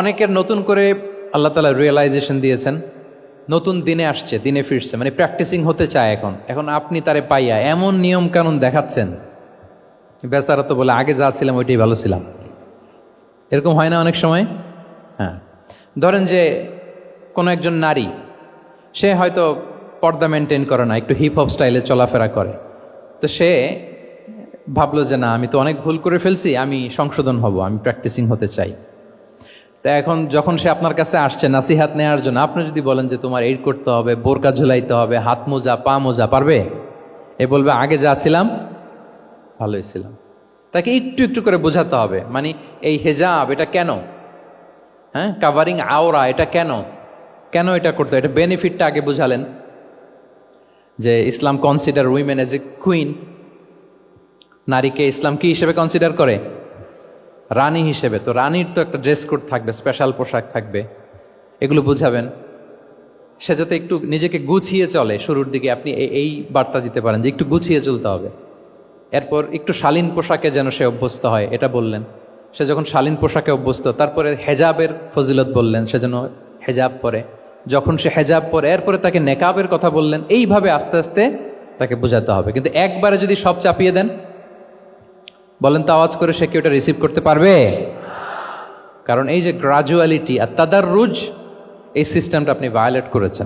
অনেকের নতুন করে আল্লাহ তালা রিয়েলাইজেশন দিয়েছেন, নতুন দিনে আসছে, দিনে ফিরছে মানে প্র্যাকটিসিং হতে চায় এখন। এখন আপনি তারে পাইয়া এমন নিয়ম কানুন দেখাচ্ছেন, বেচারা তো বলে, আগে যা ছিলাম, ওইটাই ভালো ছিলাম। এরকম হয় না অনেক সময়? হ্যাঁ। ধরেন যে কোনো একজন নারী, সে হয়তো পর্দা মেনটেন করে না, একটু হিপ হপ স্টাইলে চলাফেরা করে। তো সে ভাবলো যে, না, আমি তো অনেক ভুল করে ফেলছি, আমি সংশোধন হব, আমি প্র্যাকটিসিং হতে চাই। তা এখন যখন সে আপনার কাছে আসছে নাসিহাত নেওয়ার জন্য, আপনি যদি বলেন যে তোমার এইড করতে হবে, বোরকা ঝুলাইতে হবে, হাত মোজা, পা মোজা, পারবে? এ বলবে, আগে যা ছিলাম, ভালোই ছিলাম। তাকে একটু একটু করে বোঝাতে হবে মানে এই হেজাব, এটা কেন? হ্যাঁ? কাভারিং আওরা, এটা কেন? কেন এটা করতে? এটা বেনিফিটটা আগে বুঝালেন যে Islam consider women as a queen নারীকে ইসলাম কি হিসেবে কনসিডার করে? রানী হিসেবে, তো রানীর তো একটা ড্রেস কোড থাকবে স্পেশাল পোশাক থাকবে, এগুলো বুঝাবেন। সে যাতে একটু নিজেকে গুছিয়ে চলে, শুরুর দিকে আপনি এই বার্তা দিতে পারেন যে একটু গুছিয়ে চলতে হবে। এরপর একটু শালীন পোশাকে যেন সে অভ্যস্ত হয়, এটা বললেন। সে যখন শালীন পোশাকে অভ্যস্ত, তারপরে হেজাবের ফজিলত বললেন, সে যেন হেজাব পরে। যখন সে হেজাব পরে, এরপরে তাকে নেকাবের কথা বললেন, এইভাবে আস্তে আস্তে তাকে বোঝাতে হবে। কিন্তু একবারে যদি সব চাপিয়ে দেন বলেন তো আওয়াজ করে সে কি ওটা রিসিভ করতে পারবে? কারণ এই যে গ্রাজুয়ালিটি আর তাদার রুজ এই সিস্টেমটা আপনি ভায়োলেট করেছেন।